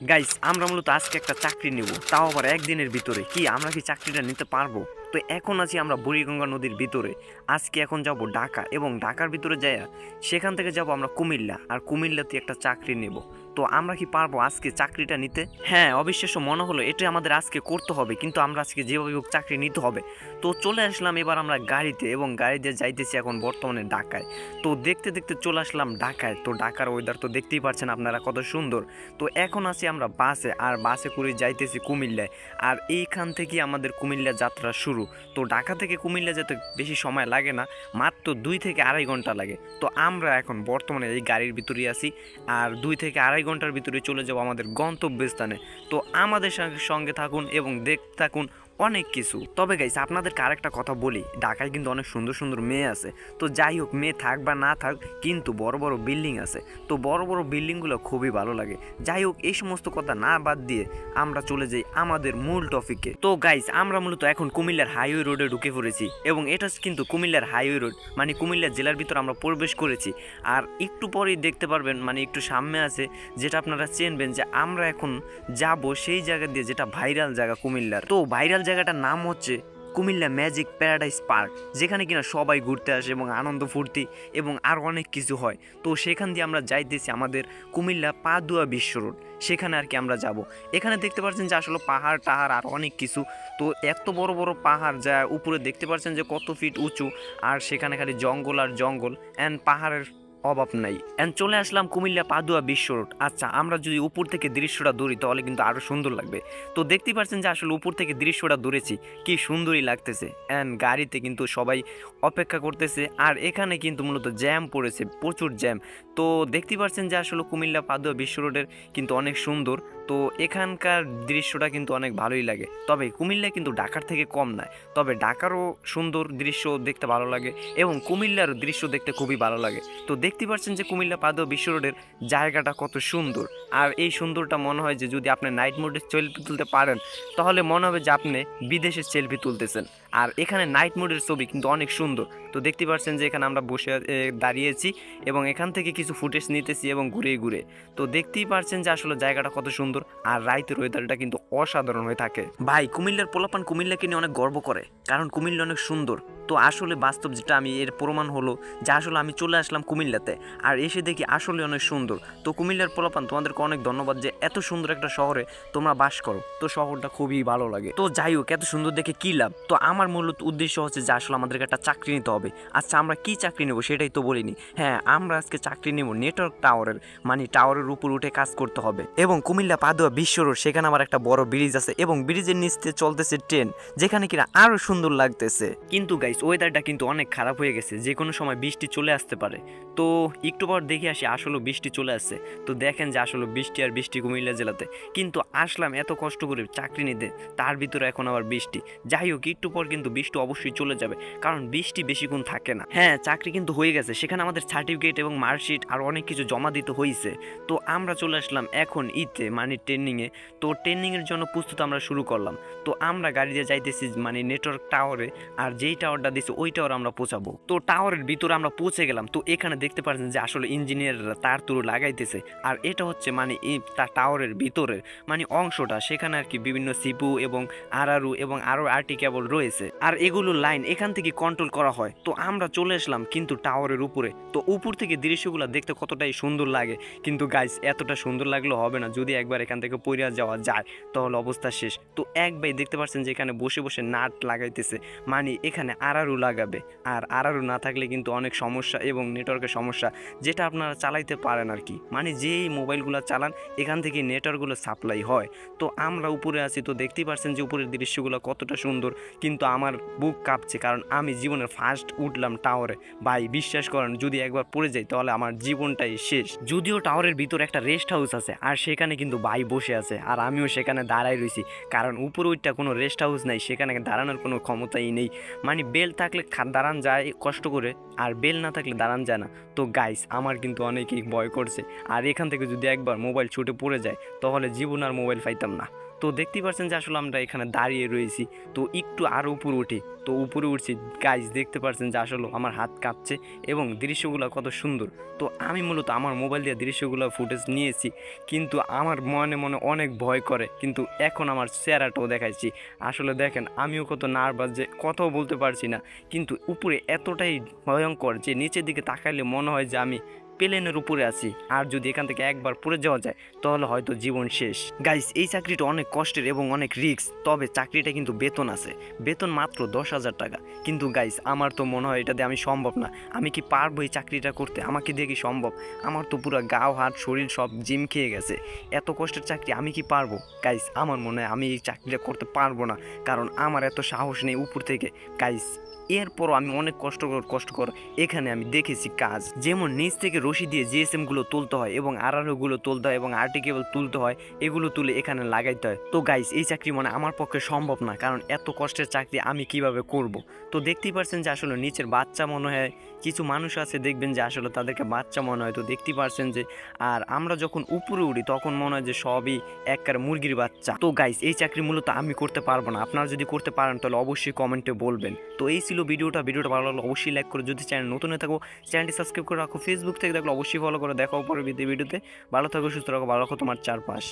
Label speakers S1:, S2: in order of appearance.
S1: Guys আমরা মূলত আজকে একটা চাকরি নেব। তাও আবার একদিনের ভিতরে। কি, আমরা কি চাকরিটা নিতে পারব? তো এখন আছি আমরা বুড়িগঙ্গা নদীর ভিতরে। আজকে এখন যাব ঢাকা এবং ঢাকার ভিতরে যাইয়া সেখান থেকে যাব আমরা কুমিল্লা। আর কুমিল্লাতে একটা চাকরি নেব। তো আমরা কি পারব আজকে চাকরিটা নিতে? হ্যাঁ অবিশ্বাস্য মনে হলো এটা আমাদের আজকে করতে হবে, কিন্তু আমরা আজকে যেভাবে হোক চাকরি নিতে হবে। তো চলে আসলাম এবার আমরা গাড়িতে এবং গাড়িতে যাইতেছি এখন বর্তমানে ঢাকায়। তো দেখতে দেখতে চলে আসলাম ঢাকায়। তো ঢাকার ওয়েদার তো দেখতেই পাচ্ছেন আপনারা কত সুন্দর। তো এখন আছি আমরা বাসে, আর বাসে করে যাইতেছি কুমিল্লায়। আর এইখান থেকে আমাদের কুমিল্লা যাত্রা শুরু। তো ঢাকা থেকে কুমিল্লা যেতে বেশি সময় লাগে না, মাত্র দুই থেকে আড়াই ঘণ্টা লাগে। তো আমরা এখন বর্তমানে এই গাড়ির ভিতরে আছি, আর দুই থেকে আড়াই ঘণ্টার ভিতরে চলে যাব আমাদের গন্তব্যস্থানে। তো আমাদের সঙ্গে সঙ্গে থাকুন এবং দেখতে থাকুন অনেক কিছু। তবে গাইস আপনাদেরকে আরেকটা কথা বলি। ঢাকায় কিন্তু অনেক সুন্দর সুন্দর মেয়ে আছে। তো যাই হোক, মেয়ে থাক বা না থাক, কিন্তু বড় বড় বিল্ডিং আছে। তো বড় বড় বিল্ডিংগুলো খুবই ভালো লাগে। যাই হোক, এই সমস্ত কথা না বাদ দিয়ে আমরা চলে যাই আমাদের মূল টপিকে তো গাইস আমরা মূলত এখন কুমিল্লার হাইওয়ে রোডে ঢুকে পড়েছি এবং এটা কিন্তু কুমিল্লার হাইওয়ে রোড মানে কুমিল্লা জেলার ভিতর আমরা প্রবেশ করেছি। আর একটু পরেই দেখতে পারবেন মানে একটু সামনে আছে, যেটা আপনারা চেনবেন যে আমরা এখন যাব সেই জায়গা দিয়ে, যেটা ভাইরাল জায়গা কুমিল্লার। তো ভাইরাল জায়গাটার নাম হচ্ছে কুমিল্লা ম্যাজিক প্যারাডাইস পার্ক, যেখানে কিনা সবাই ঘুরতে আসে এবং আনন্দ, ফুর্তি এবং আর অনেক কিছু হয়। তো সেখান দিয়ে আমরা যাইতেছি আমাদের কুমিল্লা পাদুয়া বিশ্ব রোড, সেখানে আর কি আমরা যাব। এখানে দেখতে পাচ্ছেন যে আসলে পাহাড় টাহাড় আর অনেক কিছু। তো এত বড় বড় পাহাড় যা উপরে দেখতে পাচ্ছেন যে কত ফিট উঁচু, আর সেখানে খালি জঙ্গল আর জঙ্গল অ্যান্ড পাহাড়ের অভাব নাই। অ্যান্ড চলে আসলাম কুমিল্লা পাদুয়া বিশ্ব রোড। আচ্ছা আমরা যদি উপর থেকে দৃশ্যটা দৌড়ি, তাহলে কিন্তু আরও সুন্দর লাগবে। তো দেখতে পাচ্ছেন যে আসলে উপর থেকে দৃশ্যটা দৌড়েছি, কি সুন্দরই লাগতেছে। অ্যান্ড গাড়িতে কিন্তু সবাই অপেক্ষা করতেছে, আর এখানে কিন্তু মূলত জ্যাম পড়েছে, প্রচুর জ্যাম তো দেখতে পাচ্ছেন যে আসলে কুমিল্লা পাদুয়া বিশ্ব রোডের কিন্তু অনেক সুন্দর। তো এখানকার দৃশ্যটা কিন্তু অনেক ভালোই লাগে। তবে কুমিল্লা কিন্তু ঢাকার থেকে কম নয়। তবে ঢাকারও সুন্দর দৃশ্য দেখতে ভালো লাগে এবং কুমিল্লার দৃশ্য দেখতে খুবই ভালো লাগে। তো দেখতে পাচ্ছেন যে কুমিল্লা পাদুয়া বিশ্ব রোডের জায়গাটা কত সুন্দর। আর এই সুন্দরটা মনে হয় যে যদি আপনি নাইট মোডে সেলফি তুলতে পারেন, তাহলে মনে হবে যে আপনি বিদেশের সেলফি তুলতেছেন। আর এখানে নাইট মোডের ছবি কিন্তু অনেক সুন্দর। তো দেখতে পাচ্ছেন যে এখানে আমরা বসে দাঁড়িয়েছি এবং এখান থেকে কিছু ফুটেজ নিতেছি এবং ঘুরে ঘুরে। তো দেখতেই পারছেন যে আসলে জায়গাটা কত সুন্দর আর রাইতের ওয়েদারটা কিন্তু অসাধারণ হয়ে থাকে। ভাই, কুমিল্লার পোলাপান কুমিল্লাকে নিয়ে অনেক গর্ব করে, কারণ কুমিল্লা অনেক সুন্দর। তো আসলে বাস্তব যেটা আমি, এর প্রমাণ হলো যে আসলে আমি চলে আসলাম কুমিল্লাতে আর এসে দেখি আসলে অনেক সুন্দর। তো কুমিল্লার পোলাপান, তোমাদেরকে অনেক ধন্যবাদ যে এত সুন্দর একটা শহরে তোমরা বাস করো। তো শহরটা খুবই ভালো লাগে। তো যাই হোক, এত সুন্দর দেখে কী লাভ? তো আমার মূলত উদ্দেশ্য হচ্ছে যে আসলে আমাদেরকে একটা চাকরি নিতে হবে। আচ্ছা আমরা কি চাকরি নেব সেটাই তো বলিনি। হ্যাঁ আমরা আজকে চাকরি নেব নেটওয়ার্ক টাওয়ারের মানে টাওয়ারের উপর উঠে কাজ করতে হবে। এবং কুমিল্লা পাদুয়া বিশ্ব রোড সেখানে আবার একটা বড় ব্রিজ আছে এবং ব্রিজের নিচে চলতেছে ট্রেন যেখানে কিনা আরও সুন্দর লাগতেছে। কিন্তু গাইস ওয়েদারটা কিন্তু অনেক খারাপ হয়ে গেছে, যে কোনো সময় বৃষ্টি চলে আসতে পারে। তো একটু পর দেখে আসি আসলে বৃষ্টি চলে আসছে। তো দেখেন যে আসলে বৃষ্টি আর বৃষ্টি কুমিল্লা জেলাতে। কিন্তু আসলাম এত কষ্ট করে চাকরি নিতে, তার ভিতরে এখন আবার বৃষ্টি। যাই হোক, একটু পর কিন্তু বৃষ্টি অবশ্যই চলে যাবে, কারণ বৃষ্টি বেশিক্ষণ থাকে না। হ্যাঁ চাকরি কিন্তু হয়ে গেছে, সেখানে আমাদের সার্টিফিকেট এবং মার্কশিট আর অনেক কিছু জমা দিতে হয়েছে তো আমরা চলে আসলাম এখন ইতে মানে ট্রেনিংয়ে তো ট্রেনিংয়ের জন্য প্রস্তুত আমরা শুরু করলাম। তো আমরা গাড়ি দিয়ে যাইতেছি মানে নেটওয়ার্ক টাওয়ারে আর যেই টাওয়ারটা দিচ্ছে ওই টাওয়ার আমরা পৌঁছাবো। তো টাওয়ারের ভিতরে আমরা পৌঁছে গেলাম। তো এখানে দেখতে পাচ্ছেন যে আসলে ইঞ্জিনিয়াররা তার তুলো লাগাইতেছে। আর এটা হচ্ছে মানে এই তা টাওয়ারের ভিতরের মানে অংশটা। সেখানে আর কি বিভিন্ন সিপু এবং আরারু এবং আরও আরটি কেবল রয়েছে। আর এগুলো লাইন এখান থেকে কন্ট্রোল করা হয়। তো আমরা চলে আসলাম কিন্তু টাওয়ারের উপরে। তো উপর থেকে দৃশ্যগুলো দেখতে কতটাই সুন্দর লাগে। কিন্তু গাইস এতটা সুন্দর লাগলেও হবে না। যদি একবার এখান থেকে পইরা যাওয়া যায়, তাহলে অবস্থা শেষ। তো এক ভাই দেখতে পাচ্ছেন যে এখানে বসে বসে নাট লাগাইতেছে। মানে এখানে আরারু লাগাবে। আর আরারু না থাকলে কিন্তু অনেক সমস্যা এবং নেটওয়ার্কের সমস্যা, যেটা আপনারা চালাইতে পারেন আর কি। মানে যেই মোবাইলগুলো চালান, এখান থেকে নেটওয়ার্কগুলো সাপ্লাই হয়। তো আমরা উপরে আছি, তো দেখতেই পাচ্ছেন যে উপরের দৃশ্যগুলো কতটা সুন্দর। কিন্তু আমার বুক কাঁপছে, কারণ আমি জীবনের ফার্স্ট উঠলাম টাওয়ারে ভাই, বিশ্বাস করেন, যদি একবার পড়ে যাই তাহলে আমার জীবনটাই শেষ। যদিও টাওয়ারের ভিতরে একটা রেস্ট হাউস আছে, আর সেখানে কিন্তু ভাই বসে আছে, আর আমিও সেখানে দাঁড়াই রয়েছি কারণ উপরে ওইটা কোনো রেস্ট হাউস নাই, সেখানে দাঁড়ানোর কোনো ক্ষমতাই নেই। মানে বেল থাকলে দাঁড়ান যায় কষ্ট করে, আর বেল না থাকলে দাঁড়ান যায় না। তো গাইস আমার কিন্তু অনেকেই ভয় করছে। আর এখান থেকে যদি একবার মোবাইল ছুটে পড়ে যায়, তাহলে জীবন আর মোবাইল পাইতাম না। তো দেখতেই পাচ্ছেন যে আসলে আমরা এখানে দাঁড়িয়ে রয়েছি। তো একটু আরও উপরে উঠি। তো উপরে উঠছি গাইজ দেখতে পাচ্ছেন যে আসলে আমার হাত কাঁপছে এবং দৃশ্যগুলো কত সুন্দর। তো আমি মূলত আমার মোবাইল দিয়ে দৃশ্যগুলো ফুটেজ নিয়েছি, কিন্তু আমার মনে মনে অনেক ভয় করে। কিন্তু এখন আমার চেহারাটাও দেখাইছি। আসলে দেখেন, আমিও কত নার্ভাস যে কথাও বলতে পারছি না। কিন্তু উপরে এতটাই ভয়ঙ্কর যে নিচের দিকে তাকাইলে মনে হয় যে আমি প্লেনের উপরে আছি। আর যদি এখান থেকে একবার পড়ে যাওয়া যায়, তাহলে হয়তো জীবন শেষ। গাইস এই চাকরিটা অনেক কষ্টের এবং অনেক রিস্ক, তবে চাকরিটা কিন্তু বেতন আছে। বেতন মাত্র দশ হাজার টাকা। কিন্তু গাইস আমার তো মনে হয় এটাতে আমি সম্ভব না। আমি কি পারব এই চাকরিটা করতে? আমাকে দিয়ে কি সম্ভব? আমার তো পুরো গাও হাত, শরীর সব জিম খেয়ে গেছে। এত কষ্টের চাকরি আমি কি পারব? গাইস আমার মনে হয় আমি এই চাকরিটা করতে পারব না। কারণ আমার এত সাহস নেই উপর থেকে। গাইস এরপরও আমি অনেক কষ্টকর কষ্টকর এখানে আমি দেখেছি কাজ। যেমন নিচ থেকে রশি দিয়ে জিএসএমগুলো তুলতে হয় এবং আরআরও গুলো তুলতে হয় এবং আরটি কেবল তুলতে হয়, এগুলো তুলে এখানে লাগাইতে হয়। তো গাইস এই চাকরি মানে আমার পক্ষে সম্ভব না, কারণ এত কষ্টের চাকরি আমি কীভাবে করব? তো দেখতেই পারছেন যে আসলে নিচের বাচ্চা মনে হয়, কিছু মানুষ আছে দেখবেন যে আসলে তাদেরকে বাচ্চা মনে হয়। তো দেখতেই পারছেন যে, আর আমরা যখন উপরে উঠি তখন মনে হয় যে সবই একবার মুরগির বাচ্চা। তো গাইস এই চাকরি মূলত আমি করতে পারব না। আপনারা যদি করতে পারেন, তাহলে অবশ্যই কমেন্টে বলবেন। তো এই ছিল ভিডিওটা ভিডিওটা ভালো লাগল অবশ্যই লাইক করে। যদি চ্যানেল নতুন হয়ে থাকো চ্যানেলটি সাবস্ক্রাইব করে রাখো। ফেসবুক থেকে দেখলে অবশ্যই ফলো করে দেখো পরে ভিডিওতে। ভালো থাকো, সুস্থ রাখো ভালো রাখো তোমার চারপাশ।